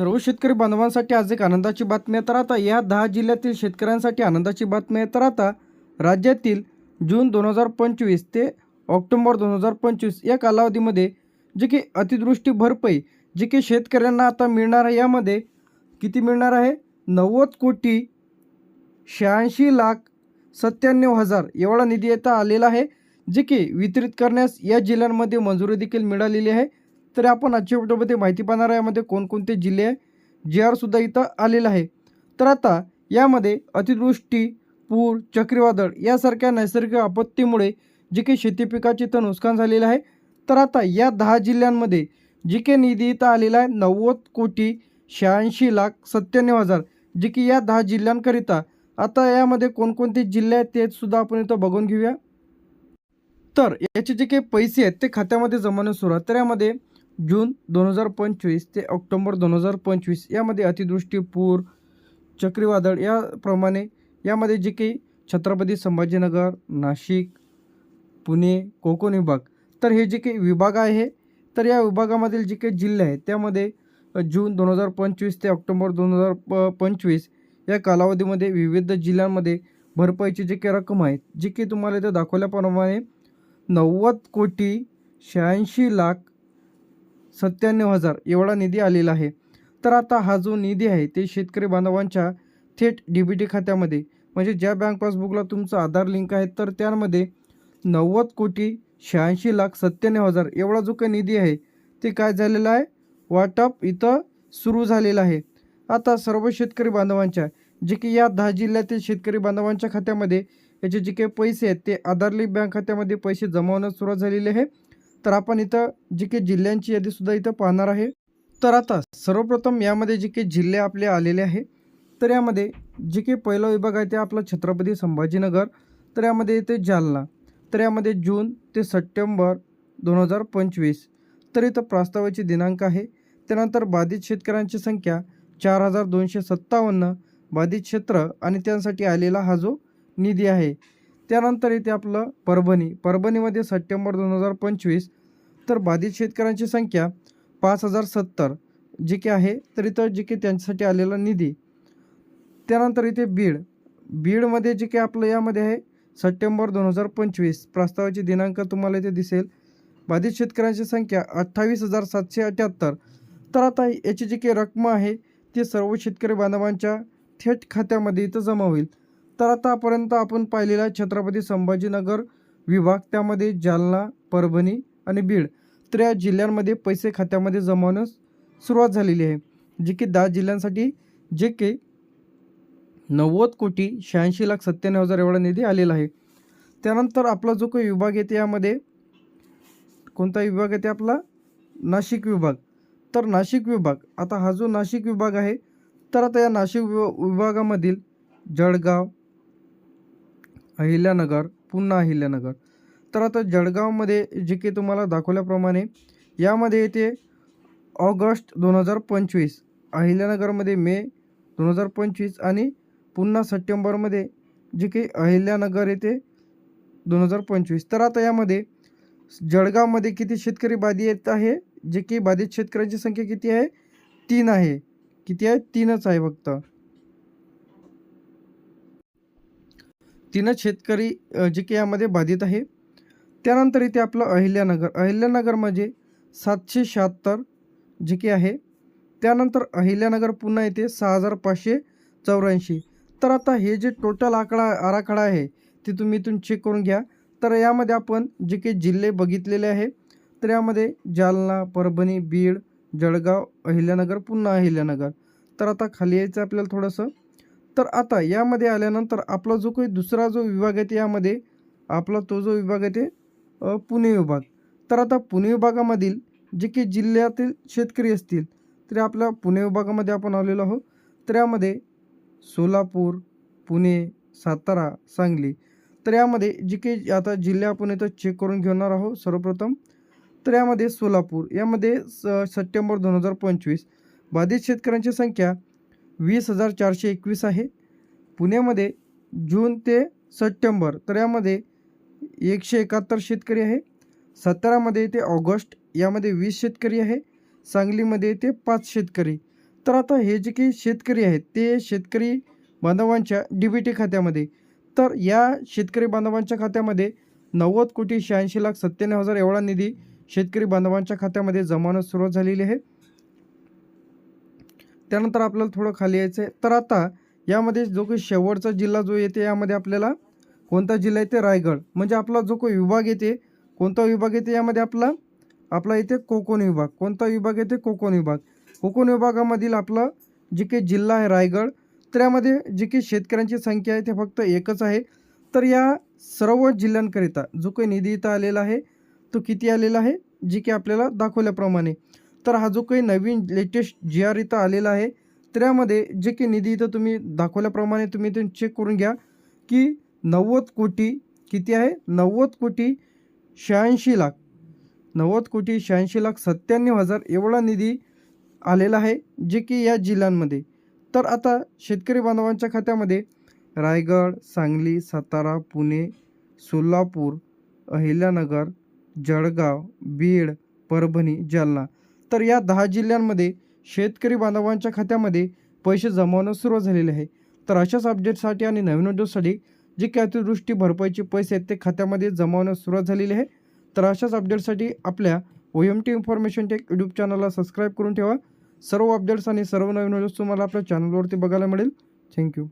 सर्व शेतकरी बांधवांसाठी आज एक आनंदाची बातमी आहे. तर आता या दहा जिल्ह्यातील शेतकऱ्यांसाठी आनंदाची बातमी आहे. तर आता राज्यातील जून दोन हजार पंचवीस ते ऑक्टोंबर दोन हजार पंचवीस या कालावधीमध्ये जे की अतिदृष्टी भरपाई जे की शेतकऱ्यांना आता मिळणार आहे यामध्ये किती मिळणार आहे? नव्वद कोटी शहाऐंशी लाख सत्त्याण्णव हजार एवढा निधी येता आलेला आहे जे की वितरित करण्यास या जिल्ह्यांमध्ये मंजुरी देखील मिळालेली आहे. तर आपण आजच्या व्हिडिओमध्ये माहिती पाहणार आहे यामध्ये कोणकोणते जिल्हे आहे जे आरसुद्धा इथं आलेलं आहे. तर आता यामध्ये अतिवृष्टी पूर चक्रीवादळ यासारख्या नैसर्गिक आपत्तीमुळे जे काही शेती पिकाचे इथं नुकसान झालेलं आहे. तर आता या दहा जिल्ह्यांमध्ये जे काही निधी इथं आलेला आहे नव्वद कोटी शहाऐंशी लाख सत्त्याण्णव हजार. जे की या दहा जिल्ह्यांकरिता आता यामध्ये कोणकोणते जिल्हे आहेत ते सुद्धा आपण इथं बघून घेऊया. तर याचे जे काही पैसे आहेत ते खात्यामध्ये जमाने सुरू तर यामध्ये जून दोन हजार पंचवीस ते ऑक्टोबर दोन हजार पंचवीस यामध्ये अतिवृष्टी पूर चक्रीवादळ याप्रमाणे यामध्ये जे काही छत्रपती संभाजीनगर नाशिक पुणे कोकण विभाग. तर हे जे काही विभाग आहे तर या विभागामधील जे काही जिल्हे आहेत त्यामध्ये जून दोन हजार पंचवीस ते ऑक्टोबर दोन हजार प पंचवीस या कालावधीमध्ये विविध जिल्ह्यांमध्ये भरपाईची जे काही रक्कम आहे जी की तुम्हाला इथं दाखवल्याप्रमाणे नव्वद कोटी शहाऐंशी लाख सत्त्याण्णव हजार एवढा निधी आलेला आहे. तर आता हा जो निधी आहे ते शेतकरी बांधवांच्या थेट डी बी टी खात्यामध्ये म्हणजे ज्या बँक पासबुकला तुमचं आधार लिंक आहे तर त्यामध्ये नव्वद कोटी शहाऐंशी लाख सत्त्याण्णव हजार एवढा जो काही निधी आहे ते काय झालेलं आहे? वाटप इथं सुरू झालेलं आहे. आता सर्व शेतकरी बांधवांच्या जे की या दहा जिल्ह्यातील शेतकरी बांधवांच्या खात्यामध्ये याचे जे काही पैसे आहेत ते आधार लिंक बँक खात्यामध्ये पैसे जमावण्यास सुरुवात झालेली आहे. तर आपण इथं जी काही जिल्ह्यांची यादीसुद्धा इथं पाहणार आहे. तर आता सर्वप्रथम यामध्ये जे काही जिल्हे आपले आलेले आहे तर यामध्ये जे काही पहिला विभाग आहे ते आपला छत्रपती संभाजीनगर तर यामध्ये येते जालना तर यामध्ये जून ते सप्टेंबर दोन हजार पंचवीस तर इथं प्रस्तावाची दिनांक आहे. त्यानंतर बाधित शेतकऱ्यांची संख्या चार हजार दोनशे सत्तावन्न बाधित क्षेत्र आणि त्यांसाठी आलेला हा जो निधी आहे त्यानंतर इथे आपलं परभणी. परभणीमध्ये सप्टेंबर दोन हजार पंचवीस तर बाधित शेतकऱ्यांची संख्या पाच हजार सत्तर जे की आहे तर इथं जे की त्यांच्यासाठी आलेला निधी. त्यानंतर इथे बीड. बीडमध्ये जे काही आपलं यामध्ये आहे सप्टेंबर दोन हजार पंचवीस. प्रस्तावाची दिनांक तुम्हाला इथे दिसेल. बाधित शेतकऱ्यांची संख्या अठ्ठावीस हजार सातशे अठ्याहत्तर. तर आता याची जी काही रक्कम आहे ती सर्व शेतकरी बांधवांच्या थेट खात्यामध्ये इथं जमा होईल. तर आतापर्यंत आपण पाहिलेला छत्रपती संभाजीनगर विभाग त्यामध्ये जालना परभणी आणि बीड तर या जिल्ह्यांमध्ये पैसे खात्यामध्ये जमावण्यास सुरुवात झालेली आहे. जे की दहा जिल्ह्यांसाठी जे की नव्वद कोटी शहाऐंशी लाख सत्त्याण्णव हजार एवढा निधी आलेला आहे. त्यानंतर आपला जो काही विभाग येते यामध्ये कोणता विभाग येते आपला? नाशिक विभाग. तर नाशिक विभाग आता हा जो नाशिक विभाग आहे तर आता या नाशिक विभा विभागामधील जळगाव अहिल्यानगर पुन्हा अहिल्यानगर. तर आता जळगावमध्ये जे की तुम्हाला दाखवल्याप्रमाणे यामध्ये येते ऑगस्ट दोन हजार पंचवीस अहिल्यानगरमध्ये मे दोन हजार पंचवीस आणि पुन्हा सप्टेंबरमध्ये जे काही अहिल्यानगर येते दोन हजार पंचवीस. तर आता यामध्ये जळगावमध्ये किती शेतकरी बाधी येत आहे? जे की बाधित शेतकऱ्यांची संख्या किती आहे? तीन आहे. किती आहे? तीनच आहे फक्त. तीनच शेतकरी जे की यामध्ये बाधित आहे. त्यानंतर इथे आपलं अहिल्यानगर अहिल्यानगर म्हणजे सातशे शहात्तर जे की आहे. त्यानंतर अहिल्यानगर पुन्हा येते सहा हजार पाचशे चौऱ्याऐंशी. तर आता हे जे टोटल आकडा आराखडा आहे ते तुम्ही इथून चेक करून घ्या. तर यामध्ये आपण जे काही जिल्हे बघितलेले आहे तर यामध्ये जालना परभणी बीड जळगाव अहिल्यानगर पुन्हा अहिल्यानगर. तर आता खाली यायचं आपल्याला थोडंसं. तर आता यामध्ये आल्यानंतर आपला जो काही दुसरा जो विभाग आहे ते यामध्ये आपला तो जो विभाग आहे ते पुणे विभाग. तर आता पुणे विभागामधील जे की जिल्ह्यातील शेतकरी असतील तर आपल्या पुणे विभागामध्ये आपण आलेलो आहोत. तर यामध्ये सोलापूर पुणे सातारा सांगली. तर यामध्ये जे काही आता जिल्हे आपण इथं चेक करून घेणार आहोत सर्वप्रथम. तर यामध्ये सोलापूर यामध्ये स सप्टेंबर दोन हजार पंचवीस. बाधित शेतकऱ्यांची संख्या वीस हजार चारशे एकवीस आहे. पुण्यामध्ये जून ते सप्टेंबर तर यामध्ये एकशे एकाहत्तर शेतकरी आहे. सतरामध्ये येते ऑगस्ट यामध्ये वीस शेतकरी आहे. सांगलीमध्ये ते पाच शेतकरी. तर आता हे जे काही शेतकरी आहेत ते शेतकरी बांधवांच्या डी बी टी खात्यामध्ये. तर या शेतकरी बांधवांच्या खात्यामध्ये नव्वद कोटी शहाऐंशी लाख सत्त्याण्णव हजार एवढा निधी शेतकरी बांधवांच्या खात्यामध्ये जमा सुरुवात झालेली आहे. त्यानंतर आपल्याला थोडं खाली यायचं आहे तर आता यामध्ये जो काही शेवटचा जिल्हा जो येते यामध्ये आपल्याला कोणता जिल्हा येते? रायगड. म्हणजे आपला जो काही विभाग येते कोणता विभाग येते? यामध्ये आपला आपला इथे कोकण विभाग. कोणता विभाग येते? कोकण विभाग. कोकण विभागामधील आपला जे काही जिल्हा आहे रायगड तर यामध्ये जी काही शेतकऱ्यांची संख्या आहे ते फक्त एकच आहे. तर या सर्व जिल्ह्यांकरिता जो काही निधी इथं आलेला आहे तो किती आलेला आहे? जी की आपल्याला दाखवल्याप्रमाणे. तर हा जो काही नवीन लेटेस्ट जी आर इथं आलेला आहे त्यामध्ये जे काही निधी इथं तुम्ही दाखवल्याप्रमाणे तुम्ही इथून चेक करून घ्या की नव्वद कोटी किती आहे? नव्वद कोटी शहाऐंशी लाख. नव्वद कोटी शहाऐंशी लाख सत्त्याण्णव हजार एवढा निधी आलेला आहे जे की या जिल्ह्यांमध्ये. तर आता शेतकरी बांधवांच्या खात्यामध्ये रायगड सांगली सातारा पुणे सोलापूर अहिल्यानगर जळगाव बीड परभणी जालना. तर या दहा जिल्ह्यांमध्ये शेतकरी बांधवांच्या खात्यामध्ये पैसे जमावणं सुरू झालेले आहे. तर अशाच अपडेटसाठी आणि नवीन व्हिडिओसाठी जे काही अतिवृष्टी भरपाईचे पैसे आहेत ते खात्यामध्ये जमावणं सुरुवात झालेली आहे. तर अशाच अपडेटसाठी आपल्या O M T information tech YouTube चॅनलला सबस्क्राईब करून ठेवा. सर्व अपडेट्स आणि सर्व नवीन व्हिडिओज तुम्हाला आपल्या चॅनलवरती बघायला मिळेल. थँक्यू